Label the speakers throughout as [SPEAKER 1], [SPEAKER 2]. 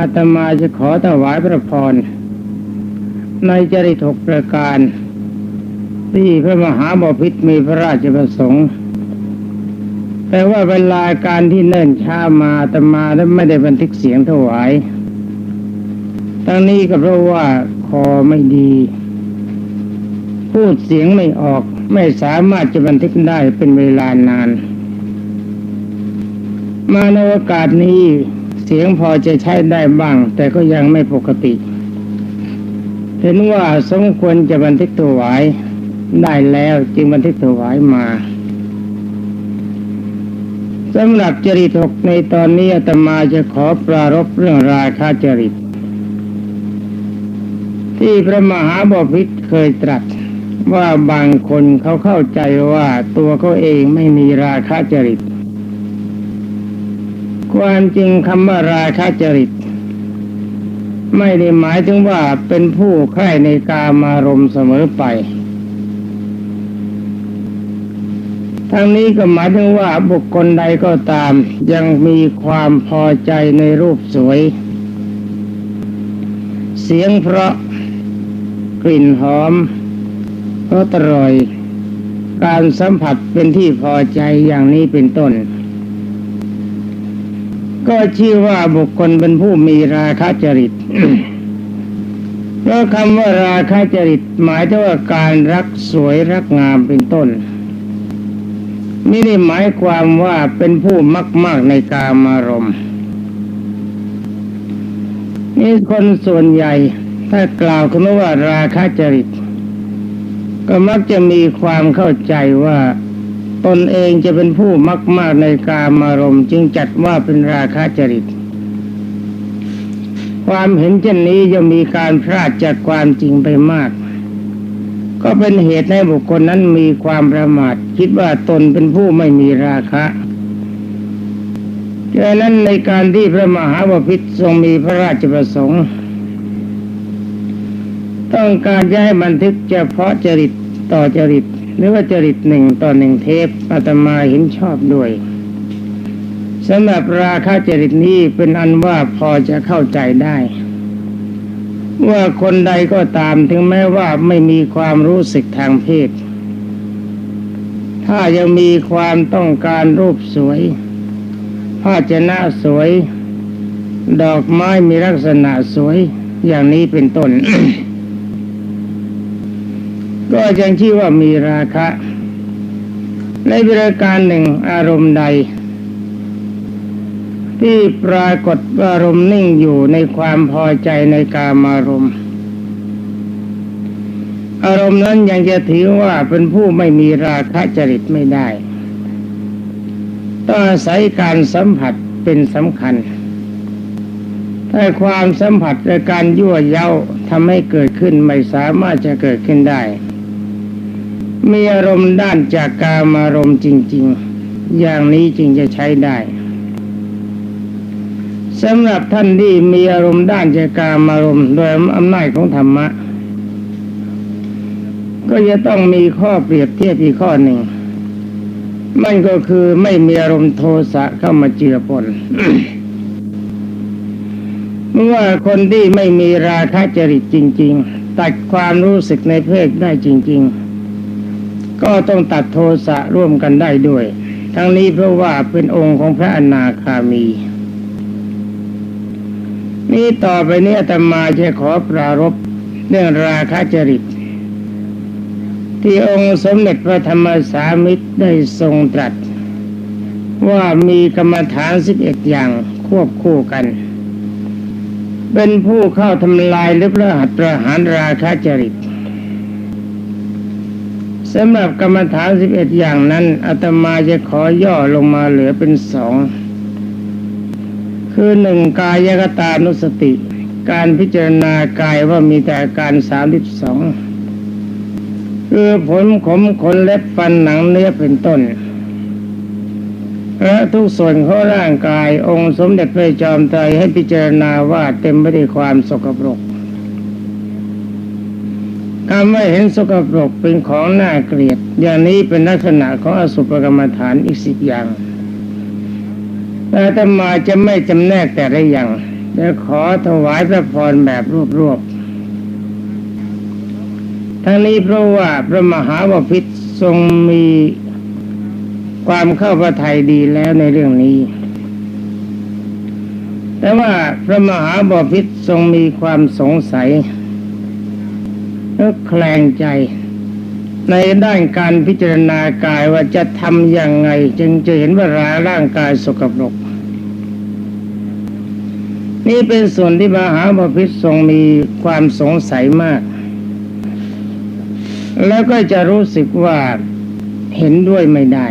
[SPEAKER 1] อาตมาจะขอถวายพระพร ในจริตหกประการ ที่พระมหาบพิตรมีพระราชประสงค์แต่ว่าเวลาการที่เนิ่นช้ามาอาตมาและไม่ได้บันทึกเสียงถวายทั้งนี้ก็เพราะว่าคอไม่ดี พูดเสียงไม่ออกไม่สามารถจะบันทึกได้เป็นเวลานาน มาในโอกาสนี้ สียงพอจะใช้ได้บ้าง แต่ก็ยังไม่ปกติเห็นว่าสมควรจะบันทึกถวายได้แล้วจึงบันทึกถวายมาสำหรับจริตหกในตอนนี้อาตมาจะขอปรารบเรื่องราคาจริต ที่พระมหาบพิตรเคยตรัสว่าบางคนเขาเข้าใจว่าตัวเขาเองไม่มีราคะจริต ความจริงคำว่าราคะจริต ไม่ได้หมายถึงว่าเป็นผู้ใคร่ในกามารมณ์เสมอไป ทั้งนี้ก็หมายถึงว่าบุคคลใดก็ตาม ยังมีความพอใจในรูปสวย เสียงเพราะกลิ่นหอมรสอร่อย การสัมผัสเป็นที่พอใจอย่างนี้เป็นต้น ก็ชื่อว่าบุคคลเป็นผู้มีราคะจริตเพราะคำว่าราคะจริตหมายถึงว่าการรักสวยรักงามเป็นต้นไม่ได้หมายความว่าเป็นผู้มักมากในกามารมณ์นี่คนส่วนใหญ่ถ้ากล่าวคำว่าราคะจริต ก็มักจะมีความเข้าใจว่า ตนเองจะเป็นผู้มักมากในกามารมจึงจัดว่าเป็นราคะจริต ความเห็นเช่นนี้จะมีการพลาดจากความจริงไปมาก ก็เป็นเหตุให้บุคคลนั้นมีความประมาท คิดว่าตนเป็นผู้ไม่มีราคะดังนั้นในการที่พระมหาวพิตทรงมีพระราชประสงค์ ต้องการจะให้บันทึกเฉพาะจริตต่อจริต หรือว่าจริตหนึ่งต่อหนึ่งเทปอาตมาเห็นชอบด้วยสำหรับราคาจริตนี้เป็นอันว่าพอจะเข้าใจได้ ว่าคนใดก็ตามถึงแม้ว่าไม่มีความรู้สึกทางเพศ ถ้ายังมีความต้องการรูปสวยภาชนะสวย ดอกไม้มีลักษณะสวย อย่างนี้เป็นต้น ก็ยังชื่อว่ามีราคะ ในบริการหนึ่งอารมณ์ใด ที่ปรากฏอารมณ์นิ่งอยู่ในความพอใจในกามารมณ์ อารมณ์นั้นยังจะถือว่าเป็นผู้ไม่มีราคะจริตไม่ได้ ต้องอาศัยการสัมผัสเป็นสำคัญถ้าความสัมผัสและการยั่วเย้าทำให้เกิดขึ้นไม่สามารถจะเกิดขึ้นได้ มีอารมณ์ด้านจากกามารมณ์จริง ๆ อย่างนี้จึงจะใช้ได้สำหรับท่านที่มีอารมณ์ด้านจากกามารมณ์โดยอำนาจของธรรมะ ก็จะต้องมีข้อเปรียบเทียบอีกข้อหนึ่ง มันก็คือไม่มีอารมณ์โทสะเข้ามาเจือปนเมื่อคนที่ไม่มีราคะจริตจริง ๆ ตัดความรู้สึกในเพศได้จริง ๆ ก็ต้องตัดโทสะร่วมกันได้ด้วย ทั้งนี้เพราะว่าเป็นองค์ของพระอนาคามี นี่ต่อไปนี้อาตมาจะขอปรารบเรื่องราคะจริต ที่องค์สมเด็จพระธรรมสามิตรได้ทรงตรัส ว่ามีกรรมฐานสิบเอ็ดอย่างควบคู่กัน เป็นผู้เข้าทำลายหรือประหัตประหารราคะจริต สำหรับกรรมฐานสิบเอ็ดอย่างนั้นอาตมาจะขอย่อลงมาเหลือเป็นสอง คือหนึ่งกายกตานุสติ การพิจารณากายว่ามีแต่อาการสามสิบสองคือผลขมขนเล็บฟันหนังเนื้อเป็นต้นและทุกส่วนของร่างกายองค์สมเด็จพระจอมไตรให้พิจารณาว่าเต็มไปด้วยความสกปรก คำว่าเห็นสกปรกเป็นของน่าเกลียด อย่างนี้เป็นลักษณะของอสุภกรรมฐานอีกสิบอย่างแต่ธรรมาจะไม่จำแนกแต่ละอย่างจะขอถวายพระพรแบบรวบๆทั้งนี้เพราะว่าพระมหาวพิตรทรงมีความเข้าพระทัยดีแล้วในเรื่องนี้ แต่ว่าพระมหาบพิตรทรงมีความสงสัย และแคลงใจ ในด้านการพิจารณากายว่าจะทำอย่างไง จึงจะเห็นว่าราร่างกายสกปรก นี่เป็นส่วนที่มหาบพิตรทรงมีความสงสัยมาก แล้วก็จะรู้สึกว่าเห็นด้วยไม่ได้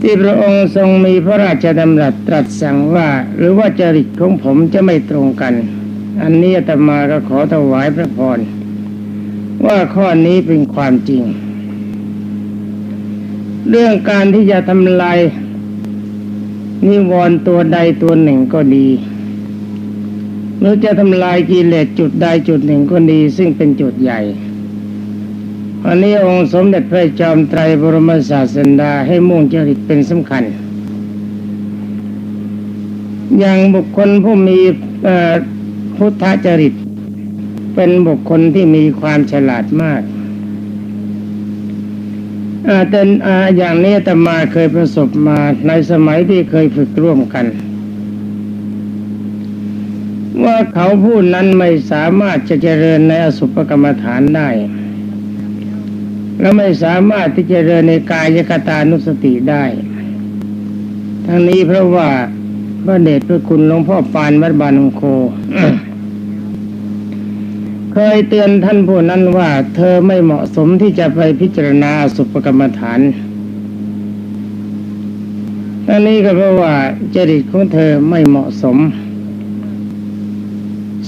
[SPEAKER 1] ที่พระองค์ทรงมีพระราชดำรัสตรัสสั่งว่า หรือว่าจริตของผมจะไม่ตรงกัน อันนี้อาตมาก็ขอถวายพระพรว่าข้อนี้เป็นความจริง เรื่องการที่จะทำลายนิวรณ์ตัวใดตัวหนึ่งก็ดีหรือจะทำลายกิเลสจุดใดจุดหนึ่งก็ดี ซึ่งเป็นจุดใหญ่อันนี้องค์สมเด็จพระจอมไตรบรมศาสดาให้มุ่งจริตเป็นสำคัญ อย่างบุคคลผู้มีเอ่อ พุทธจริต เป็นบุคคลที่มีความฉลาดมากอาแต่อาอย่างนี้ตมาเคยประสบมาในสมัยที่เคยฝึกร่วมกัน ว่าเขาผู้นั้นไม่สามารถจะเจริญในอสุภกรรมฐานได้ และไม่สามารถที่จะเจริญในกายกตานุสติได้ ทั้งนี้เพราะว่าพระเดชพระคุณหลวงพ่อปานวัดบานงโค เคยเตือนท่านผู้นั้นว่า เธอไม่เหมาะสมที่จะไปพิจารณาสุภกรรมฐานทั้งนี้ก็เพราะว่าจริตของเธอไม่เหมาะสม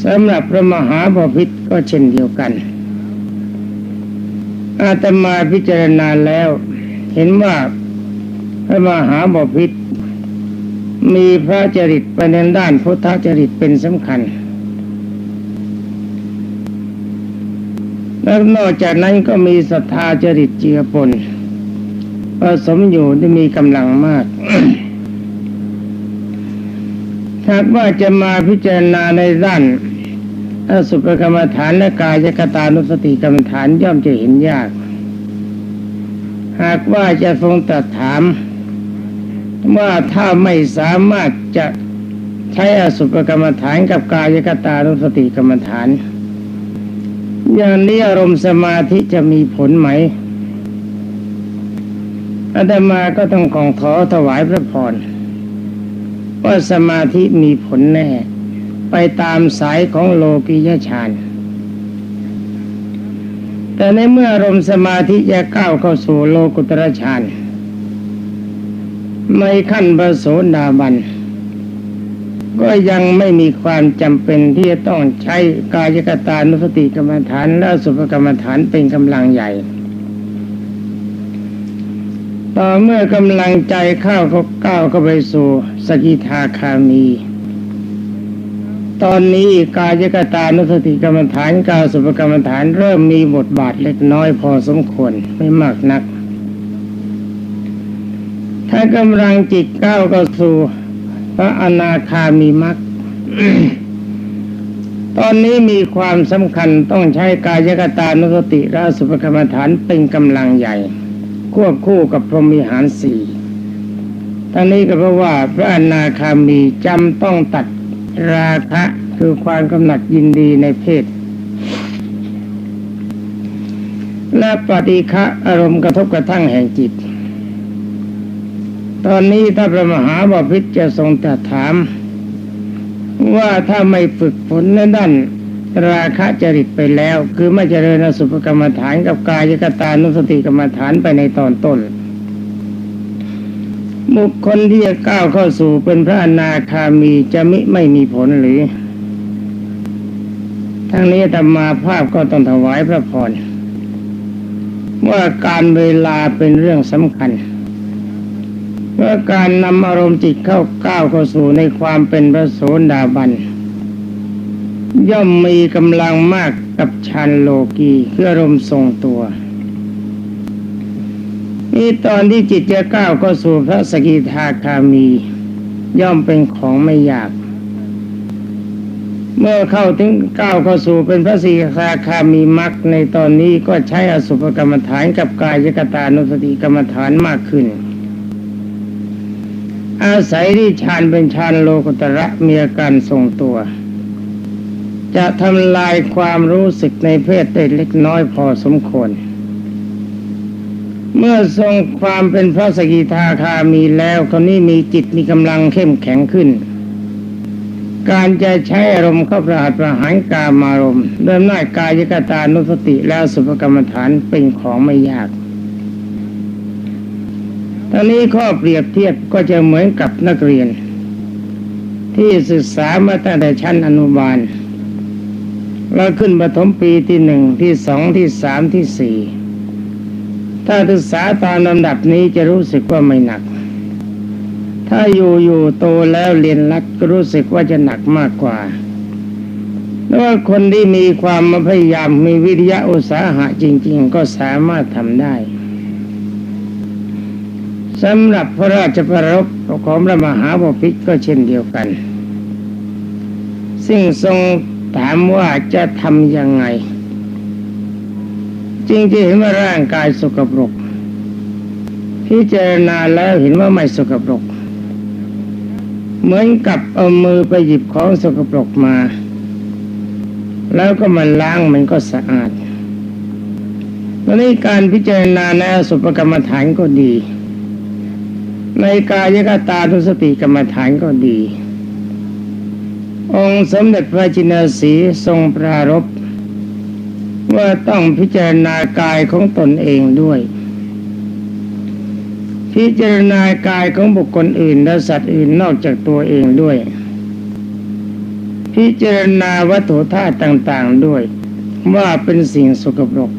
[SPEAKER 1] สำหรับพระมหาบพิตรก็เช่นเดียวกัน อาตมาพิจารณาแล้ว เห็นว่าพระมหาบพิตรมีพระจริตไปในด้านพุทธจริตเป็นสำคัญ แล้วนอกจากนั้นก็มีศรัทธาจริตเจือปนผสมอยู่ที่มีกำลังมากหากว่าจะมาพิจารณาในด้านอสุภกรรมฐานและกายกตานุสติกรรมฐานย่อมจะเห็นยาก หากว่าจะทรงตรัสถาม ว่าถ้าไม่สามารถจะใช้อสุภกรรมฐานกับกายกตานุสติกรรมฐาน อย่างนี้อารมณ์สมาธิจะมีผลไหมอาตมาก็ต้องของขอถวายพระพรว่าสมาธิมีผลแน่ ไปตามสายของโลกิยฌานแต่ในเมื่ออารมณ์สมาธิจะก้าวเข้าสู่โลกุตรฌานในขั้นประโสดาบัน ก็ยังไม่มีความจำเป็นที่จะต้องใช้กายกตานุสติกรรมฐานและสุภกรรมฐานเป็นกำลังใหญ่ ต่อเมื่อกำลังใจเข้าเขาก้าวเข้าไปสู่สกิทาคามี ตอนนี้กายกตานุสติกรรมฐานกาสุภกรรมฐานเริ่มมีบทบาทเล็กน้อยพอสมควรไม่มากนัก ถ้ากำลังจิตก้าวเข้าสู่ พระอนาคามีมรรคตอนนี้มีความสำคัญต้องใช้กายกตานุสติและสุภกรรมฐานเป็นกำลังใหญ่ ควบคู่กับพรหมิหารสี่ทั้งนี้ก็เพราะว่าพระอนาคามีจำต้องตัดราคะคือความกำหนัดยินดีในเพศ และปฏิฆะอารมณ์กระทบกระทั่งแห่งจิต ตอนนี้ถ้าพระมหาบพิตรจะทรงตรัสถาม ว่าถ้าไม่ฝึกฝนในด้านราคะจริตไปแล้ว คือไม่เจริญอสุภกรรมฐานกับกายกตานุสติกรรมฐานไปในตอนต้นบุคคลที่จะก้าวเข้าสู่เป็นพระอนาคามีจะมิไม่มีผลหรือ ทั้งนี้ธรรมาภาพก็ต้องถวายพระพรว่าการเวลาเป็นเรื่องสำคัญ เมื่อการนำอารมณ์จิตเข้าก้าวเข้าสู่ในความเป็นพระโสดาบัน ย่อมมีกำลังมากกับชันโลกีคืออารมณ์ทรงตัวนี่ตอนที่จิตจะก้าวเข้าสู่พระสกิทาคามี ย่อมเป็นของไม่ยากเมื่อเข้าถึงก้าวเข้าสู่เป็นพระสีคาคามีมรรคในตอนนี้ก็ใช้อสุภกรรมฐานกับกายกตานุสติกรรมฐานมากขึ้น อาศัยที่ฌานเป็นฌานโลกุตระมีอาการทรงตัว จะทำลายความรู้สึกในเพศได้เล็กน้อยพอสมควร เมื่อทรงความเป็นพระสกิทาคามีแล้วคนนี้มีจิตมีกำลังเข้มแข็งขึ้น การจะใช้อารมณ์เข้าประหัตประหารกามารมณ์เริ่มหน้ากายกตานุสติแล้วสุภกรรมฐานเป็นของไม่ยาก ตอนนี้ข้อเปรียบเทียบก็จะเหมือนกับนักเรียน ที่ศึกษามาตั้งแต่ชั้นอนุบาลแล้วขึ้นประถมปีที่หนึ่งที่สองที่สามที่สี่ถ้าศึกษาตามลำดับนี้จะรู้สึกว่าไม่หนัก ถ้าอยู่อยู่โตแล้วเรียนรัดก็รู้สึกว่าจะหนักมากกว่าแล้วว่าคนที่มีความพยายามมีวิทยาอุตสาหะจริง ๆ ก็สามารถทำได้ สำหรับพระราชประรบของพระมหาบพิตรก็เช่นเดียวกัน ซึ่งทรงถามว่าจะทำยังไง จริงที่เห็นว่าร่างกายสกปรก พิจารณาแล้วเห็นว่าไม่สกปรก เหมือนกับเอามือไปหยิบของสกปรกมา แล้วก็มันล้างมันก็สะอาดวันนี้การพิจารณาในอสุภกรรมฐานก็ดี ในกายกตาทุสติกรรมฐานก็ดี องค์สมเด็จพระจินสีทรงปรารภว่าต้องพิจารณากายของตนเองด้วย พิจารณากายของบุคคลอื่น และสัตว์อื่นนอกจากตัวเองด้วย พิจารณาวัตถุธาตุต่างๆด้วย ว่าเป็นสิ่งสกปรก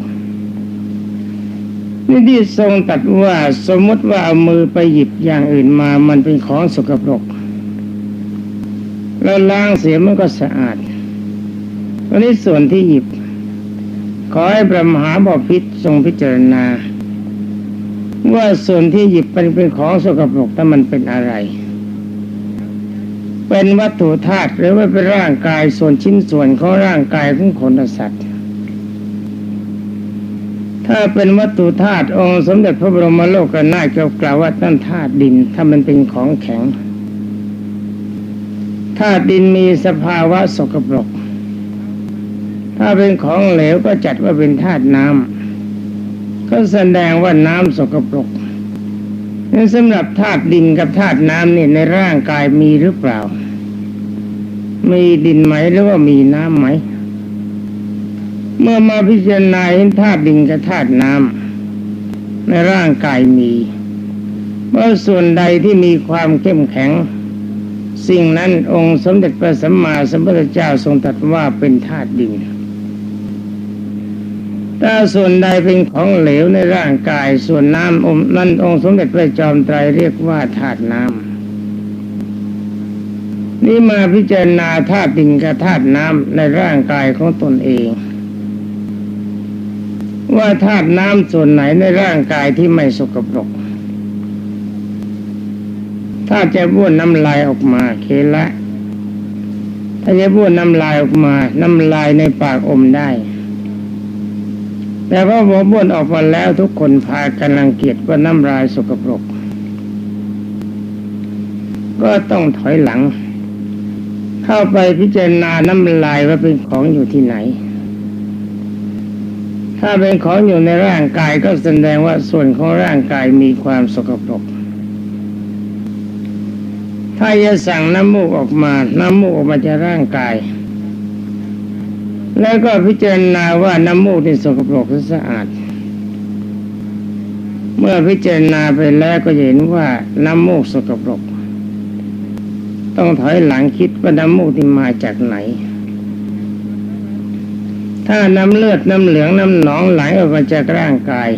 [SPEAKER 1] นี่ที่ทรงตัดว่าสมมติว่าเอามือไปหยิบอย่างอื่นมา มันเป็นของสกปรก แล้วล้างเสียมันก็สะอาดวันนี้ส่วนที่หยิบ ขอให้พระมหาบพิษทรงพิจารณา ว่าส่วนที่หยิบเป็นเป็นของสกปรกแต่มันเป็นอะไร เป็นวัตถุธาตุหรือว่าเป็นร่างกายส่วนชิ้นส่วนของร่างกายของคนสัตว์ ถ้าเป็นวัตถุธาตุองค์สมเด็จพระบรมโลกนาถกล่าวว่านั่นธาตุดิน ถ้ามันเป็นของแข็งธาตุดินมีสภาวะสกปรก ถ้าเป็นของเหลวก็จัดว่าเป็นธาตุน้ำก็แสดงว่าน้ำสกปรกนี่สำหรับธาตุดินกับธาตุน้ำนี่ในร่างกายมีหรือเปล่า มีดินไหมหรือว่ามีน้ำไหม เมื่อมาพิจารณาเห็นธาตุดินกับธาตุน้ำในร่างกายมีเมื่อส่วนใดที่มีความเข้มแข็ง สิ่งนั้นองค์สมเด็จพระสัมมาสัมพุทธเจ้าทรงตรัสว่าเป็นธาตุดินถ้าส่วนใดเป็นของเหลวในร่างกายส่วนน้ำอมนั่นองค์สมเด็จพระจอมไตรเรียกว่าธาตุน้ำนี่มาพิจารณาธาตุดินกับธาตุน้ำในร่างกายของตนเอง ว่าธาตุน้ำส่วนไหนในร่างกายที่ไม่สกปรก ถ้าจะบ้วนน้ำลายออกมาเคละ ถ้าจะบ้วนน้ำลายออกมา น้ำลายในปากอมได้ แต่ว่าพอบ้วนออกมาแล้วทุกคนพากันรังเกียจว่าน้ำลายสกปรก ก็ต้องถอยหลัง เข้าไปพิจารณาน้ำลายว่าเป็นของอยู่ที่ไหน ถ้าเป็นของอยู่ในร่างกายก็แสดงว่าส่วนของร่างกายมีความสกปรก ถ้าจะสั่งน้ำมูกออกมา น้ำมูกออกมาจากร่างกาย แล้วก็พิจารณาว่าน้ำมูกนี่สกปรกหรือสะอาด เมื่อพิจารณาไปแล้วก็เห็นว่าน้ำมูกสกปรก ต้องถอยหลังคิดว่าน้ำมูกที่มาจากไหน ถ้าน้ำเลือดน้ำเหลืองน้ำหนองไหลออกมาจากร่างกาย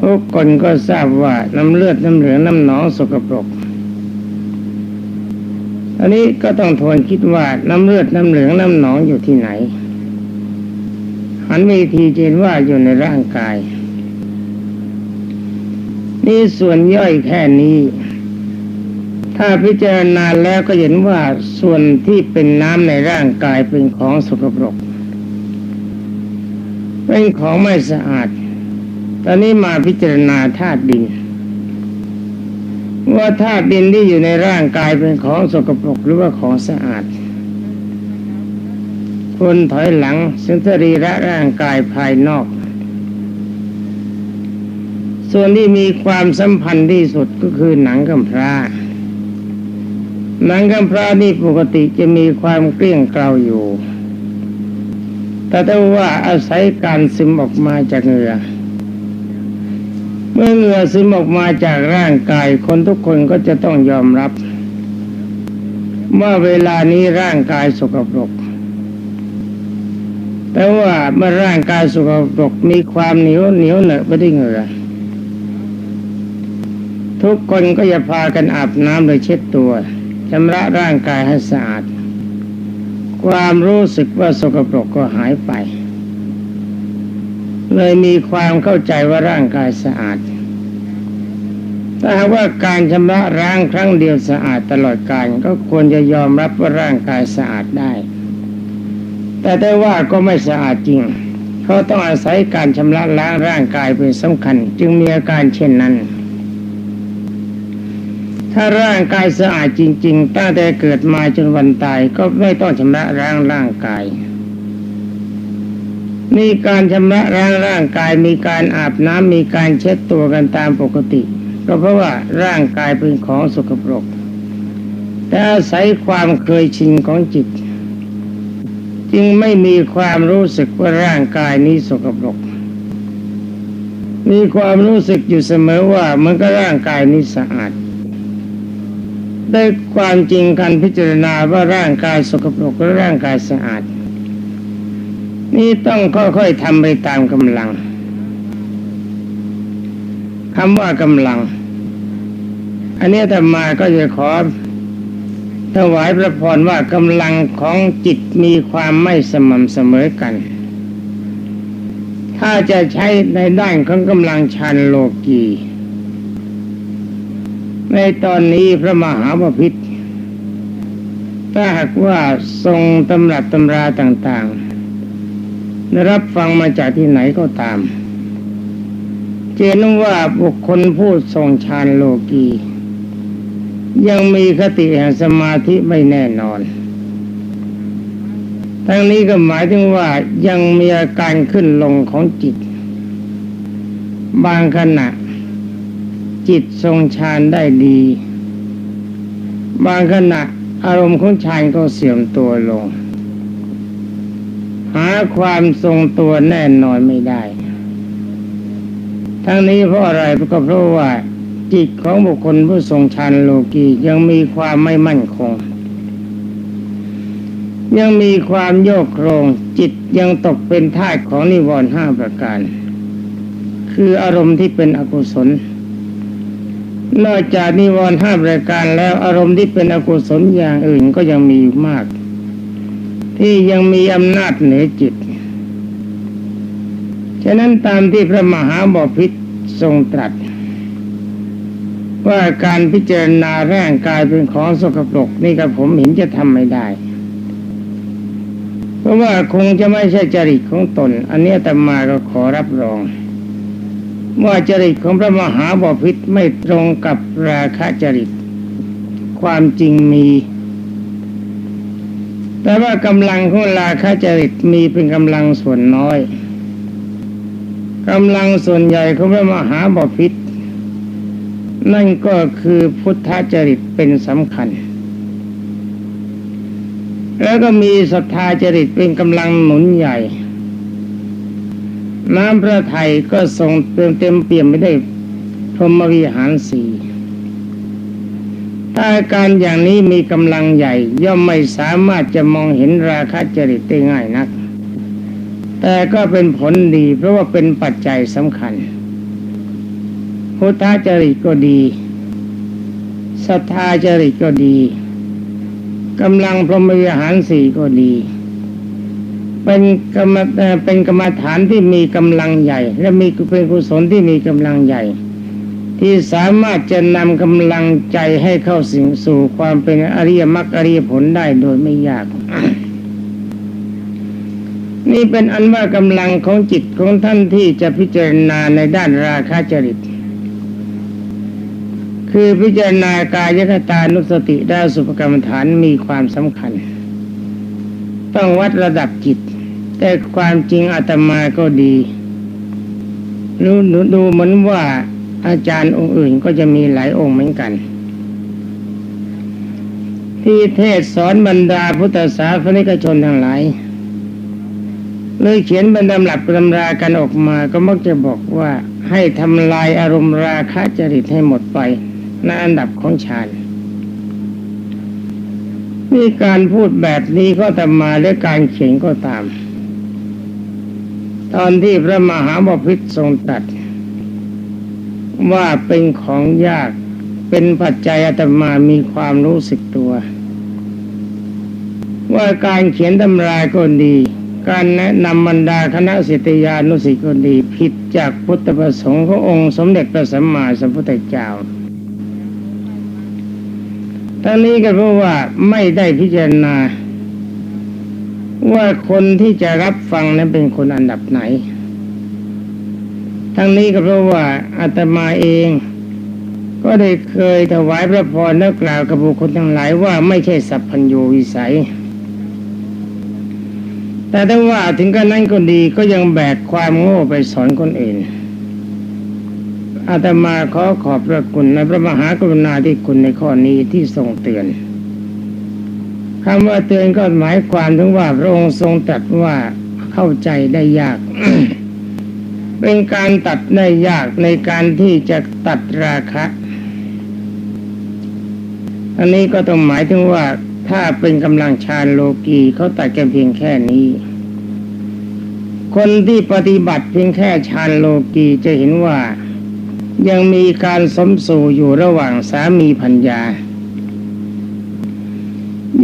[SPEAKER 1] ทุกคนก็ทราบว่าน้ำเลือดน้ำเหลืองน้ำหนองสกปรกอันนี้ก็ต้องทวนคิดว่าน้ำเลือดน้ำเหลืองน้ำหนองอยู่ที่ไหนหันวิธีเจนว่าอยู่ในร่างกาย นี่ส่วนย่อยแค่นี้ ถ้าพิจารณาแล้วก็เห็นว่าส่วนที่เป็นน้ำในร่างกายเป็นของสกปรก เป็นของไม่สะอาด ตอนนี้มาพิจารณาธาตุดิน ว่าธาตุดินที่อยู่ในร่างกายเป็นของสกปรกหรือว่าของสะอาดคนถอยหลังซึ่งสรีระร่างกายภายนอก ส่วนที่มีความสัมพันธ์ที่สุดก็คือหนังกำพร้า หนังกำพร้านี่ปกติจะมีความเกลี้ยงเกลาอยู่ แต่ถ้าว่าอาศัยการซึมออกมาจากเหงื่อ เมื่อเหงื่อซึมออกมาจากร่างกายคนทุกคนก็จะต้องยอมรับว่าเวลานี้ร่างกายสกปรก แต่ว่าเมื่อร่างกายสกปรกมีความเหนียวเหนียวเหนอะไปด้วยเหงื่อทุกคนก็จะพากันอาบน้ำโดยเช็ดตัว ชำระร่างกายให้สะอาด ความรู้สึกว่าสกปรกก็หายไป เลยมีความเข้าใจว่าร่างกายสะอาดถ้าหากว่าการชำระร่างครั้งเดียวสะอาดตลอดกาลก็ควรจะยอมรับว่าร่างกายสะอาดได้ แต่ได้ว่าก็ไม่สะอาดจริง เพราะต้องอาศัยการชำระล้างร่างกายเป็นสำคัญ จึงมีอาการเช่นนั้น ถ้าร่างกายสะอาดจริงๆตั้งแต่เกิดมาจนวันตายก็ไม่ต้องชำระล้างร่างกายมีการชำระล้างร่างกายมีการอาบน้ำมีการเช็ดตัวกันตามปกติ ก็เพราะว่าร่างกายเป็นของสกปรก แต่อาศัยความเคยชินของจิต จึงไม่มีความรู้สึกว่าร่างกายนี้สกปรก มีความรู้สึกอยู่เสมอว่ามันก็ร่างกายนี้สะอาด ได้ความจริงการพิจารณาว่าร่างกายสกปรกหรือร่างกายสะอาด นี่ต้องค่อยๆทำไปตามกำลังคำว่ากำลัง อันนี้ธรรมาก็จะขอถวายพระพรว่ากำลังของจิตมีความไม่สม่ำเสมอกัน ถ้าจะใช้ในด้านของกำลังชันโลกี ในตอนนี้พระมหาบพิตรถ้าหากว่าทรงตำรับตำราต่างๆ ได้รับฟังมาจากที่ไหนก็ตาม เจนว่าบุคคลผู้ทรงฌานโลกี ยังมีคติแห่งสมาธิไม่แน่นอน ทั้งนี้ก็หมายถึงว่ายังมีอาการขึ้นลงของจิต บางขณะ จิตทรงฌานได้ดี บางขณะอารมณ์ของฌานก็เสื่อมตัวลง หาความทรงตัวแน่นอนไม่ได้ ทั้งนี้เพราะอะไรก็เพราะว่า จิตของบุคคลผู้ทรงฌานโลกียังมีความไม่มั่นคง ยังมีความโยกโครงจิตยังตกเป็นท่าของนิวรณ์ห้าประการ คืออารมณ์ที่เป็นอกุศล นอกจากนิวรณ์ห้าประการแล้วอารมณ์ที่เป็นอกุศลอย่างอื่นก็ยังมีมาก ที่ยังมีอำนาจเหนือจิต ฉะนั้นตามที่พระมหาบพิตรทรงตรัส ว่าการพิจารณาร่างกายเป็นของสกปรกนี่กับผมเห็นจะทำไม่ได้ เพราะว่าคงจะไม่ใช่จริตของตน อันนี้แต่มาก็ขอรับรอง ว่าจริตของพระมหาบพิตรไม่ตรงกับราคะจริต ความจริงมี แต่ว่ากำลังของราคะจริตมีเป็นกำลังส่วนน้อยกำลังส่วนใหญ่ของพระมหาบพิตรนั่นก็คือพุทธจริตเป็นสำคัญ แล้วก็มีศรัทธาจริตเป็นกำลังหนุนใหญ่ น้ำพระไทยก็ทรงเต็มเต็มเปี่ยมไปได้พรหมวิหารสีถ้าอาการอย่างนี้มีกำลังใหญ่ ย่อมไม่สามารถจะมองเห็นราคะจริตได้ง่ายนัก แต่ก็เป็นผลดีเพราะว่าเป็นปัจจัยสำคัญพุทธจริตก็ดีศรัทธาจริตก็ดีกำลังพรหมวิหารสี่ก็ดี เป็นกรรมเป็นกรรมฐานที่มีกำลังใหญ่ และมีเป็นกุศลที่มีกำลังใหญ่ ที่สามารถจะนำกำลังใจให้เข้าสิงสู่ความเป็นอริยมรรคอริยผลได้โดยไม่ยาก นี่เป็นอันว่ากำลังของจิตของท่านที่จะพิจารณาในด้านราคะจริต คือพิจารณากายคตานุสติด้านสุภกรรมฐานมีความสำคัญต้องวัดระดับจิต แต่ความจริงอาตมาก็ดีรู้ดูเหมือนว่าอาจารย์องค์อื่นก็จะมีหลายองค์เหมือนกัน ที่เทศสอนบรรดาพุทธศาสนิกชนทั้งหลายเลยเขียนบรรดาหลับตำรากันออกมาก็มักจะบอกว่าให้ทำลายอารมณ์ราคะจริตให้หมดไปในอันดับของฌานนี่การพูดแบบนี้ก็ตามมาและการเขียนก็ตาม ตอนที่พระมหาบพิตรทรงตรัสว่าเป็นของยากเป็นปัจจัยอาตมามีความรู้สึกตัว ว่าการเขียนตำราก็ดี การแนะนำบรรดาคณะสิทธยานุสิตก็ดี ผิดจากพุทธประสงค์ขององค์สมเด็จพระสัมมาสัมพุทธเจ้าทั้งนี้ก็เพราะว่าไม่ได้พิจารณา ว่าคนที่จะรับฟังนั้นเป็นคนอันดับไหน ทั้งนี้ก็เพราะว่าอาตมาเอง ก็ได้เคยถวายพระพรและกล่าวกับบุคคลทั้งหลายว่าไม่ใช่สัพพัญญูวิสัย แต่ถ้าว่าถึงกันนั้นก็ดีก็ยังแบกความโง่ไปสอนคนอื่นอาตมาขอขอบพระคุณในพระมหากรุณาธิคุณในข้อนี้ที่ทรงเตือน คำว่าเตือนก็หมายความถึงว่าพระองค์ทรงตรัสว่าเข้าใจได้ยาก เป็นการตัดได้ยากในการที่จะตัดราคะ อันนี้ก็ต้องหมายถึงว่าถ้าเป็นกำลังฌานโลกีเขาตัดกันเพียงแค่นี้ คนที่ปฏิบัติเพียงแค่ฌานโลกีจะเห็นว่ายังมีการสมสู่อยู่ระหว่างสามีพัญญา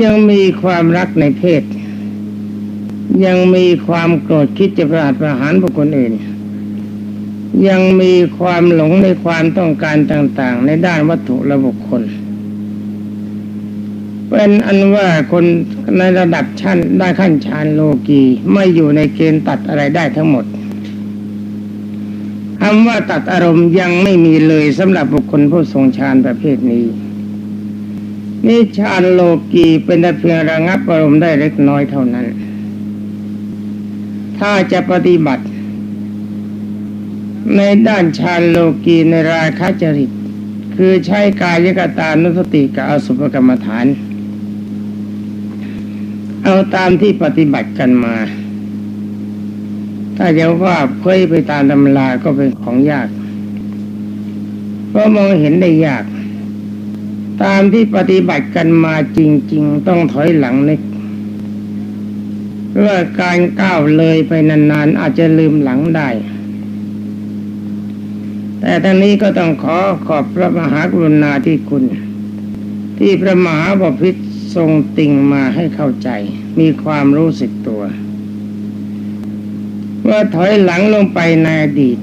[SPEAKER 1] ยังมีความรักในเพศ ยังมีความโกรธคิดจะประหารประหารบุคคลอื่น ยังมีความหลงในความต้องการต่างๆ ในด้านวัตถุและบุคคล เป็นอันว่าคนในระดับชั้นได้ขั้นฌานโลกีไม่อยู่ในเกณฑ์ตัดอะไรได้ทั้งหมดคำว่าตัดอารมณ์ยังไม่มีเลยสำหรับบุคคลผู้ทรงฌานประเภทนี้ นี่ฌานโลกีเป็นแต่เพียงระงับอารมณ์ได้เล็กน้อยเท่านั้น ถ้าจะปฏิบัติ ในด้านฌานโลกีในราคะจริต คือใช้กายกตานุสติกับอสุภกรรมฐาน เอาตามที่ปฏิบัติกันมา ถ้าจะว่าเพ่ยไปตามตำราก็เป็นของยาก เพราะมองเห็นได้ยาก ตามที่ปฏิบัติกันมาจริง ๆ ต้องถอยหลังนิดเพื่อการก้าวเลยไปนานๆ อาจจะลืมหลังได้ แต่ทั้งนี้ก็ต้องขอขอบพระมหากรุณาธิคุณ ที่พระมหาบพิตรทรงติ่งมาให้เข้าใจ มีความรู้สึกตัวว่าถอยหลังลงไปในอดีต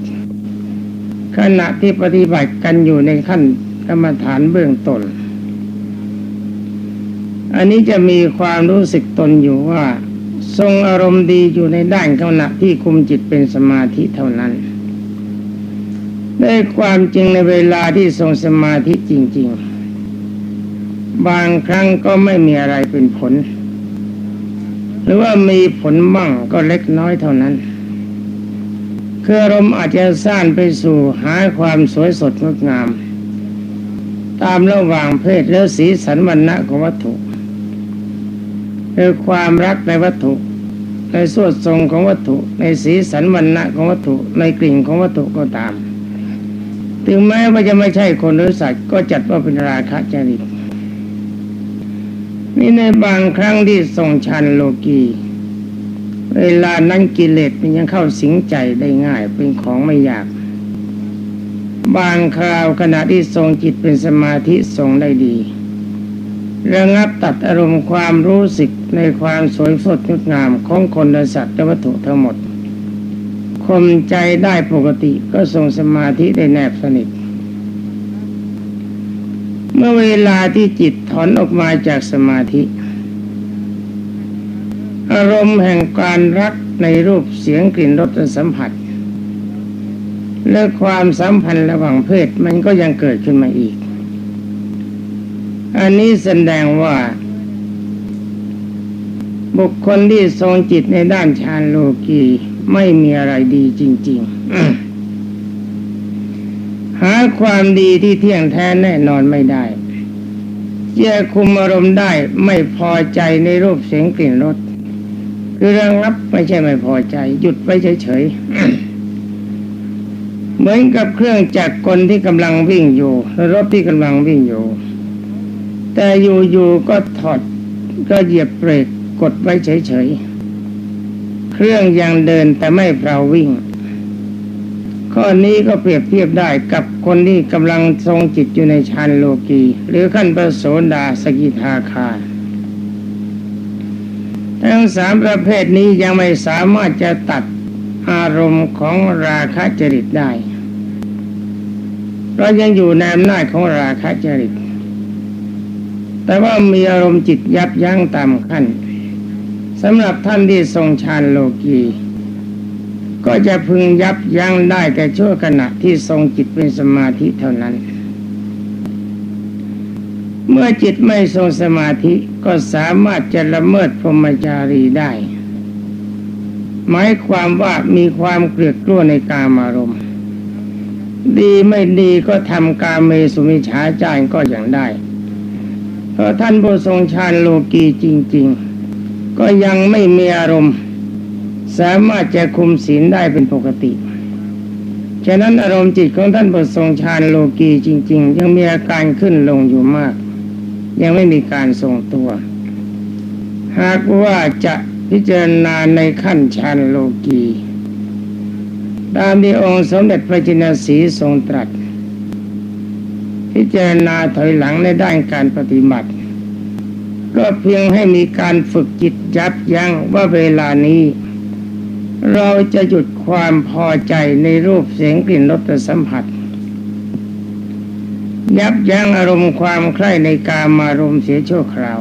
[SPEAKER 1] ขณะที่ปฏิบัติกันอยู่ในขั้นกรรมฐานเบื้องต้น อันนี้จะมีความรู้สึกตนอยู่ว่า ทรงอารมณ์ดีอยู่ในด้านขณะที่คุมจิตเป็นสมาธิเท่านั้นได้ความจริงในเวลาที่ทรงสมาธิจริง ๆ บางครั้งก็ไม่มีอะไรเป็นผล หรือว่ามีผลบ้างก็เล็กน้อยเท่านั้นคืออารมณ์อาจจะสร้างไปสู่หาความสวยสดงดงาม ตามระหว่างเพศและสีสันวรรณะของวัตถุ คือความรักในวัตถุ ในสวดทรงของวัตถุ ในสีสันวรรณะของวัตถุในกลิ่นของวัตถุก็ตาม ถึงแม้ว่าจะไม่ใช่คนหรือสัตว์ก็จัดว่าเป็นราคะจริตนี่ในบางครั้งที่ทรงชันโลกีเวลานั้นกิเลสมันยังเข้าสิงใจได้ง่ายเป็นของไม่ยาก บางคราวขณะที่ทรงจิตเป็นสมาธิทรงได้ดี ระงับตัดอารมณ์ความรู้สึกในความสวยสดงดงามของคนและสัตว์และวัตถุทั้งหมดคมใจได้ปกติก็ทรงสมาธิได้แนบสนิท เมื่อเวลาที่จิตถอนออกมาจากสมาธิ อารมณ์แห่งการรักในรูปเสียงกลิ่นรสและสัมผัสและความสัมพันธ์ระหว่างเพศมันก็ยังเกิดขึ้นมาอีก อันนี้แสดงว่า บุคคลที่ทรงจิตในด้านฌานโลกีไม่มีอะไรดีจริง ๆ หาความดีที่เที่ยงแท้แน่นอนไม่ได้จะคุมอารมณ์ได้ไม่พอใจในรูปเสียงกลิ่นรสคือระงับไม่ใช่ไม่พอใจ หยุดไว้เฉยๆเหมือนกับเครื่องจักรกลที่กำลังวิ่งอยู่รถที่กำลังวิ่งอยู่ แต่อยู่ๆก็ถอดก็เหยียบเบรกกดไว้เฉยๆ เครื่องยังเดินแต่ไม่เปล่าวิ่ง ข้อนี้ก็เปรียบเทียบได้กับคนที่กำลังทรงจิตอยู่ในฌานโลกี หรือขั้นประโสดาสกิทาคาทั้งสามประเภทนี้ยังไม่สามารถจะตัดอารมณ์ของราคะจริตได้เรายังอยู่ในอำนาจของราคะจริต แต่ว่ามีอารมณ์จิตยับยั้งตามขั้นสำหรับท่านที่ทรงฌานโลกีก็จะพึงยับยั้งได้แต่ชั่วขณะที่ทรงจิตเป็นสมาธิเท่านั้น เมื่อจิตไม่ทรงสมาธิก็สามารถจะละเมิดพรหมจารีได้ หมายความว่ามีความเกลียดกลัวในกามอารมณ์ ดีไม่ดีก็ทำกาเมสุมิฉาจารก็อย่างได้ เพราะท่านผู้ทรงฌานโลกีจริง ๆ ก็ยังไม่มีอารมณ์ สามารถจะคุมศีลได้เป็นปกติฉะนั้นอารมณ์จิตของท่านผู้ทรงฌานโลกีจริง ๆ ยังมีอาการขึ้นลงอยู่มาก ยังไม่มีการทรงตัว หากว่าจะพิจารณาในขั้นฌานโลกีตามที่องค์สมเด็จพระจินสีทรงตรัส พิจารณาถอยหลังในด้านการปฏิบัติก็เพียงให้มีการฝึกจิตยับยั้งว่าเวลานี้ เราจะหยุดความพอใจในรูปเสียงกลิ่นรสสัมผัส ยับยั้งอารมณ์ความใคร่ในกามารมณ์เสียชั่วคราว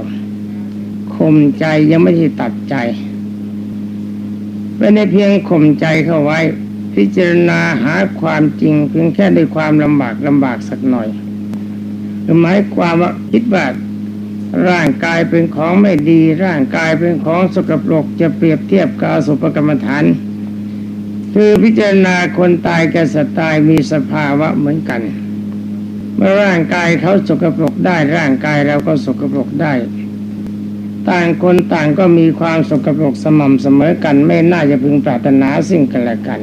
[SPEAKER 1] ข่มใจยังไม่ได้ตัดใจไม่ได้เพียงข่มใจเข้าไว้ พิจารณาหาความจริงเพียงแค่ด้วยความลำบากลำบากสักหน่อย หมายความว่าคิดว่าร่างกายเป็นของไม่ดี ร่างกายเป็นของสกปรกจะเปรียบเทียบกับสุปกรรมฐาน คือพิจารณาคนตายกับสัตว์ตายมีสภาวะเหมือนกัน เมื่อร่างกายเขาสกปรกได้ร่างกายเราก็สกปรกได้ ต่างคนต่างก็มีความสกปรกสม่ำเสมอกัน ไม่น่าจะพึงปรารถนาสิ่งกันและกัน